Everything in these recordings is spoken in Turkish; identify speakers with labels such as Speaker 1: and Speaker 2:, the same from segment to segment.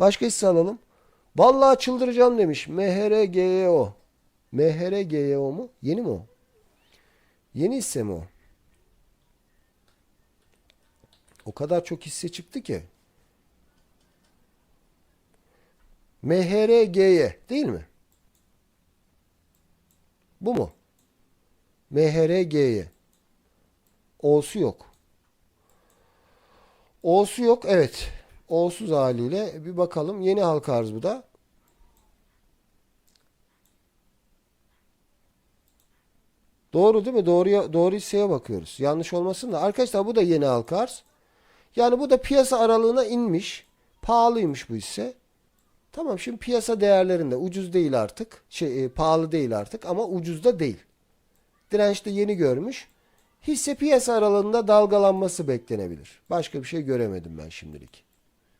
Speaker 1: Başka hisse alalım. Vallahi çıldıracağım demiş. MHRGYO. MHRGYO mu? Yeni mi o? Yeni hisse mi o? O kadar çok hisse çıktı ki. MHRGY değil mi? Bu mu? MHRGY. O'su yok. O'su yok. Evet. O'suz haliyle bir bakalım. Yeni halka arz bu da. Doğru değil mi? Doğruya, doğru hisseye bakıyoruz. Yanlış olmasın da. Arkadaşlar bu da yeni halka arz. Yani bu da piyasa aralığına inmiş. Pahalıymış bu hisse. Tamam şimdi piyasa değerlerinde ucuz değil artık. Şey, e, pahalı değil artık ama ucuz da değil. Dirençte yeni görmüş. Hisse piyasa aralığında dalgalanması beklenebilir. Başka bir şey göremedim ben şimdilik.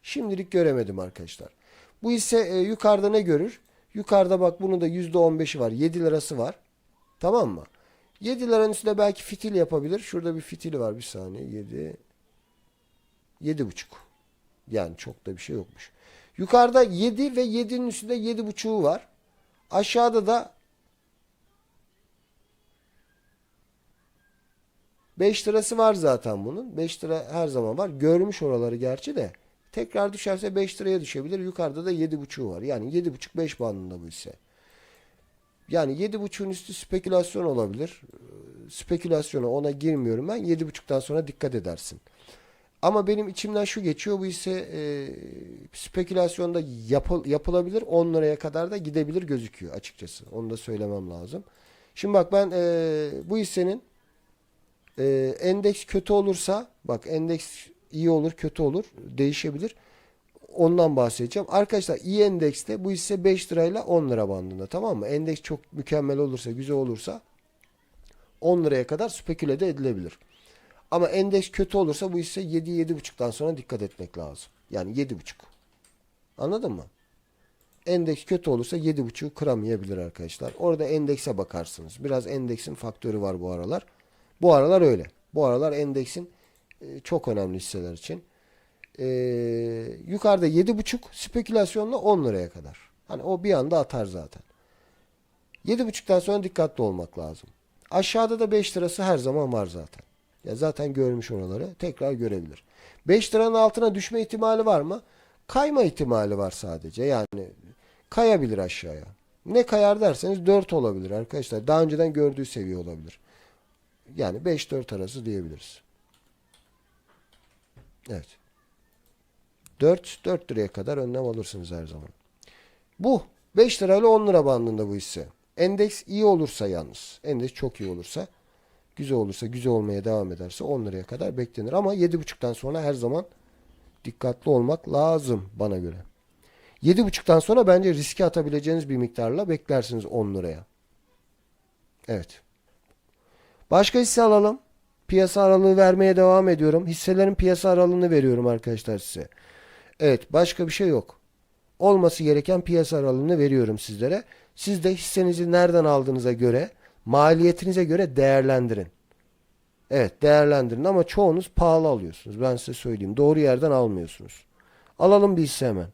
Speaker 1: Şimdilik göremedim arkadaşlar. Bu hisse e, yukarıda ne görür? Yukarıda bak bunun da %15'i var. 7 lirası var. Tamam mı? 7 liranın üstünde belki fitil yapabilir. Şurada bir fitili var bir saniye. 7 7,5. Yani çok da bir şey yokmuş. Yukarıda 7 ve 7'nin üstünde 7,5'u var. Aşağıda da 5 lirası var zaten bunun. 5 lira her zaman var. Görmüş oraları gerçi de. Tekrar düşerse 5 liraya düşebilir. Yukarıda da 7,5'u var. Yani 7,5-5 bandında bu ise. Yani 7,5'un üstü spekülasyon olabilir. Ee, Spekülasyona ona girmiyorum ben. 7,5'tan sonra dikkat edersin. Ama benim içimden şu geçiyor. Bu ise e, spekülasyonda yapıl, yapılabilir. 10 liraya kadar da gidebilir gözüküyor açıkçası. Onu da söylemem lazım. Şimdi bak ben e, bu hissenin e, endeks kötü olursa bak endeks iyi olur kötü olur değişebilir. Ondan bahsedeceğim. Arkadaşlar iyi endekste bu hisse 5 lirayla 10 lira bandında tamam mı? Endeks çok mükemmel olursa güzel olursa 10 liraya kadar speküle de edilebilir. Ama endeks kötü olursa bu hisse 7-7,5'tan sonra dikkat etmek lazım. Yani 7,5. Anladın mı? Endeks kötü olursa 7,5'u kıramayabilir arkadaşlar. Orada endekse bakarsınız. Biraz endeksin faktörü var bu aralar. Bu aralar öyle. Bu aralar endeksin e, çok önemli hisseler için. Ee, yukarıda 7,5 spekülasyonla 10 liraya kadar. Hani o bir anda atar zaten. 7,5'tan sonra dikkatli olmak lazım. Aşağıda da 5 lirası her zaman var zaten. Ya zaten görmüş oraları. Tekrar görebilir. 5 liranın altına düşme ihtimali var mı? Kayma ihtimali var sadece. Yani kayabilir aşağıya. Ne kayar derseniz 4 olabilir arkadaşlar. Daha önceden gördüğü seviye olabilir. Yani 5-4 arası diyebiliriz. Evet. 4, 4 liraya kadar önlem alırsınız her zaman. Bu 5 lirayla 10 lira bandında bu hisse. Endeks iyi olursa yalnız. Endeks çok iyi olursa güzel olursa güzel olmaya devam ederse 10 liraya kadar beklenir. Ama 7.5'tan sonra her zaman dikkatli olmak lazım bana göre. 7.5'tan sonra bence riske atabileceğiniz bir miktarla beklersiniz 10 liraya. Evet. Başka hisse alalım. Piyasa aralığı vermeye devam ediyorum. Hisselerin piyasa aralığını veriyorum arkadaşlar size. Evet başka bir şey yok. Olması gereken piyasa aralığını veriyorum sizlere. Siz de hissenizi nereden aldığınıza göre, maliyetinize göre değerlendirin. Evet değerlendirin ama çoğunuz pahalı alıyorsunuz. Ben size söyleyeyim. Doğru yerden almıyorsunuz. Alalım bir hisse hemen.